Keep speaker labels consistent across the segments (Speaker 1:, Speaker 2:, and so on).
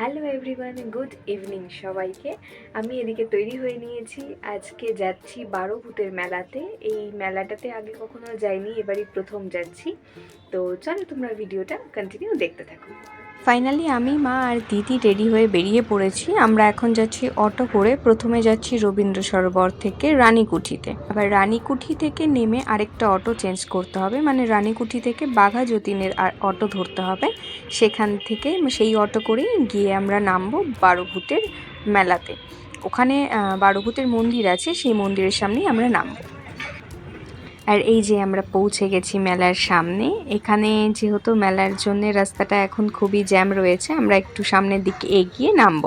Speaker 1: Hello everyone good evening সবাইকে। আমি এদিকে তৈরি হয়ে নিয়েছি। আজকে যাচ্ছি বারো ভূতের মেলাতে। এই মেলাটাতে আগে কখনো যাইনি, এবারই প্রথম যাচ্ছি। তো চলো তোমরা ভিডিওটা কন্টিনিউ দেখতে থাকো।
Speaker 2: ফাইনালি আমি, মা আর দিদি রেডি হয়ে বেরিয়ে পড়েছি। আমরা এখন যাচ্ছি অটো করে। প্রথমে যাচ্ছি রবীন্দ্র সরোবর থেকে রানীকুঠিতে। আবার রানীকুঠি থেকে নেমে আরেকটা অটো চেঞ্জ করতে হবে। মানে রানীকুঠি থেকে বাঘা যতীনের আর অটো ধরতে হবে। সেখান থেকে সেই অটো করেই গিয়ে আমরা নামবো বারোভূতের মেলাতে। ওখানে বারোভূতের মন্দির আছে। সেই মন্দিরের সামনেই আমরা নামবো। আর এই যে আমরা পৌঁছে গেছি মেলার সামনে, এখানে যেহেতু মেলার জন্য রাস্তাটা এখন খুবই জ্যাম রয়েছে, আমরা একটু সামনের দিকে এগিয়ে নামব।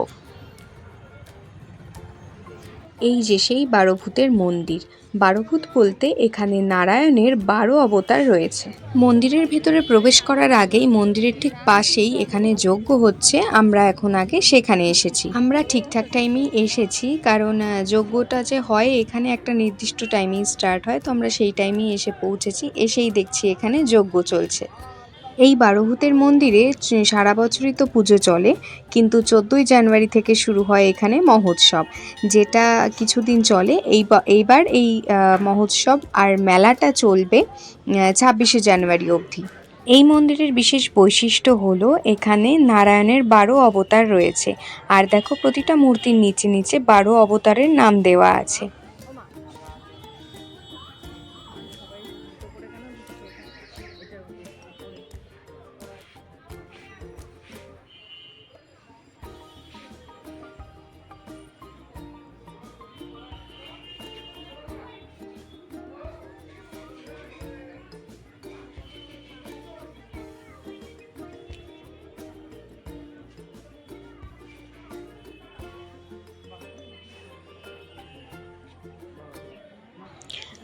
Speaker 2: এই যে সেই বারো ভূতের মন্দির বারোভূত বলতে এখানে নারায়ণের বারো অবতার রয়েছে। মন্দিরের ভেতরে প্রবেশ করার আগেই মন্দিরের ঠিক পাশেই এখানে যজ্ঞ হচ্ছে। আমরা এখন আগে সেখানে এসেছি। আমরা ঠিকঠাক টাইমেই এসেছি, কারণ যজ্ঞটা যে হয়, এখানে একটা নির্দিষ্ট টাইমেই স্টার্ট হয়। তো আমরা সেই টাইমেই এসে পৌঁছেছি, এসেই দেখছি এখানে যজ্ঞ চলছে। এই বারোভূতের মন্দিরে সারা বছরই তো পুজো চলে, কিন্তু চোদ্দোই জানুয়ারি থেকে শুরু হয় এখানে মহোৎসব। যেটা কিছুদিন চলে, এই এইবার এই মহোৎসব আর মেলাটা চলবে ছাব্বিশে জানুয়ারি অবধি। এই মন্দিরের বিশেষ বৈশিষ্ট্য হলো, এখানে নারায়ণের বারো অবতার রয়েছে। আর দেখো, প্রতিটা মূর্তির নিচে নিচে বারো অবতারের নাম দেওয়া আছে।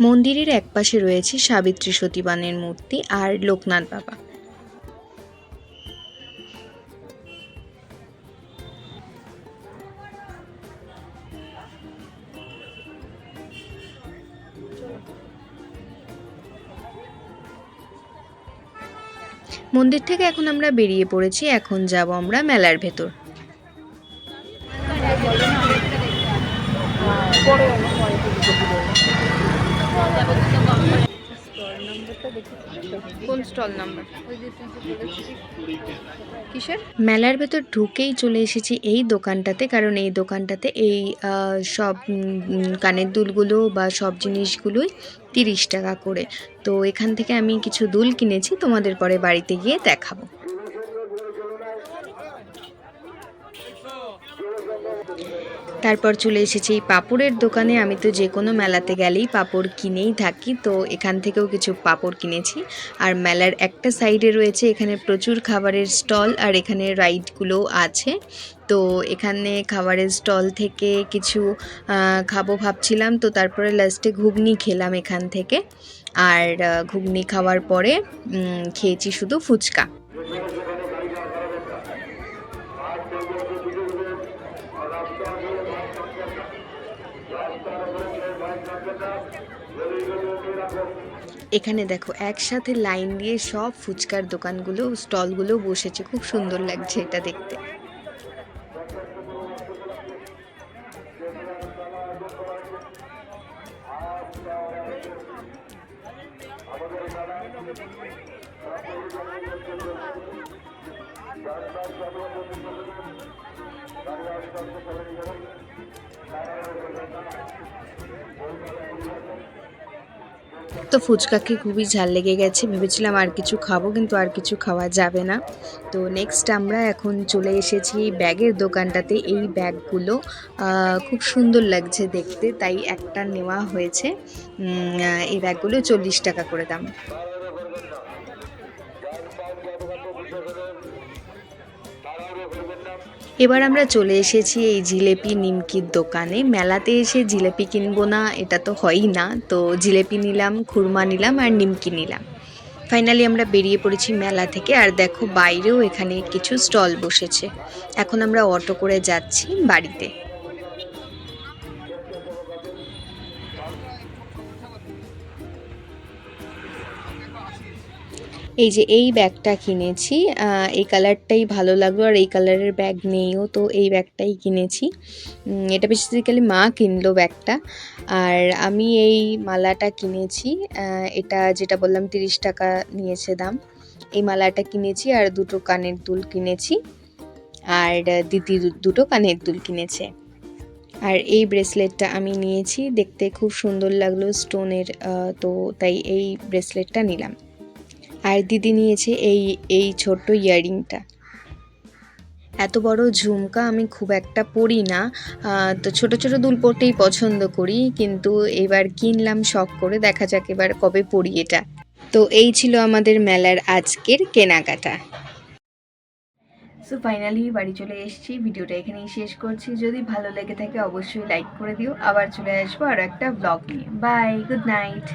Speaker 2: মন্দিরের একপাশে রয়েছে সাবিত্রী সতীবানের মূর্তি আর লোকনাথ বাবা। মন্দির থেকে এখন আমরা বেরিয়ে পড়েছি, এখন যাব আমরা মেলার ভেতর। মেলার ভেতর ঢুকেই চলে এসেছি এই দোকানটাতে, কারণ এই দোকানটাতে এই সব কানের দুলগুলো বা সব জিনিসগুলোই তিরিশ টাকা করে। তো এখান থেকে আমি কিছু দুল কিনেছি, তোমাদের পরে বাড়িতে গিয়ে দেখাবো। তারপর চলে এসেছি এই পাপড়ের দোকানে। আমি তো যে কোনো মেলাতে গেলেই পাপড় কিনেই থাকি, তো এখান থেকেও কিছু পাপড় কিনেছি। আর মেলার একটা সাইডে রয়েছে, এখানে প্রচুর খাবারের স্টল আর এখানে রাইডগুলোও আছে। তো এখানে খাবারের স্টল থেকে কিছু খাব ভাবছিলাম, তো তারপরে লাস্টে ঘুগনি খেলাম এখান থেকে। আর ঘুগনি খাওয়ার পরে খেয়েছি শুধু ফুচকা। এখানে দেখো, একসাথে লাইন দিয়ে সব ফুচকার দোকানগুলো, স্টলগুলো বসেছে। খুব সুন্দর লাগছে এটা দেখতে। তো ফুচকাকে খুবই ঝাল লেগে গেছে। ভেবেছিলাম আর কিছু খাব, কিন্তু আর কিছু খাওয়া যাবে না। তো নেক্সট আমরা এখন চলে এসেছি ব্যাগের দোকানটাতে। এই ব্যাগগুলো খুব সুন্দর লাগছে দেখতে, তাই একটা নেওয়া হয়েছে। এই ব্যাগগুলো চল্লিশ টাকা করে দাম। এবার আমরা চলে এসেছি এই জিলেপি নিমকির দোকানে। মেলাতে এসে জিলেপি কিনবো না, এটা তো হয়ই না। তো জিলেপি নিলাম, খুরমা নিলাম আর নিমকি নিলাম। ফাইনালি আমরা বেরিয়ে পড়েছি মেলা থেকে আর দেখো বাইরেও এখানে কিছু স্টল বসেছে। এখন আমরা অটো করে যাচ্ছি বাড়িতে। এই যে এই ব্যাগটা কিনেছি এই কালারটাই ভালো লাগল আর এই কালারের ব্যাগ নেইও তো এই ব্যাগটাই কিনেছি। এটা বেসিক্যালি মা কিনলো ব্যাগটা। আর আমি এই মালাটা কিনেছি এটা যেটা বললাম তিরিশ টাকা নিয়েছে দাম। এই মালাটা কিনেছি আর দুটো কানের দুল কিনেছি। আর দিদি দুটো কানের দুল কিনেছে। আর এই ব্রেসলেটটা আমি নিয়েছি, দেখতে খুব সুন্দর লাগল স্টোনের তো তাই এই ব্রেসলেটটা নিলাম। আর দিদি নিয়েছে এই এই ছোট্ট ইয়াররিংটা এত বড় ঝুমকা আমি খুব একটা পরি না। তো ছোট ছোট দুল পরতেই পছন্দ করি, কিন্তু এবার কিনলাম শখ করে, দেখা যাক এবার কবে পরি এটা। তো এই ছিল আমাদের মেলার আজকের কেনাকাটা।
Speaker 1: সো ফাইনালি বাড়ি চলে এসেছি। ভিডিওটা এখানেই শেষ করছি। যদি ভালো লেগে থাকে, অবশ্যই লাইক করে দিও। আবার চলে আসব আর একটা ব্লগ নিয়ে। Bye good night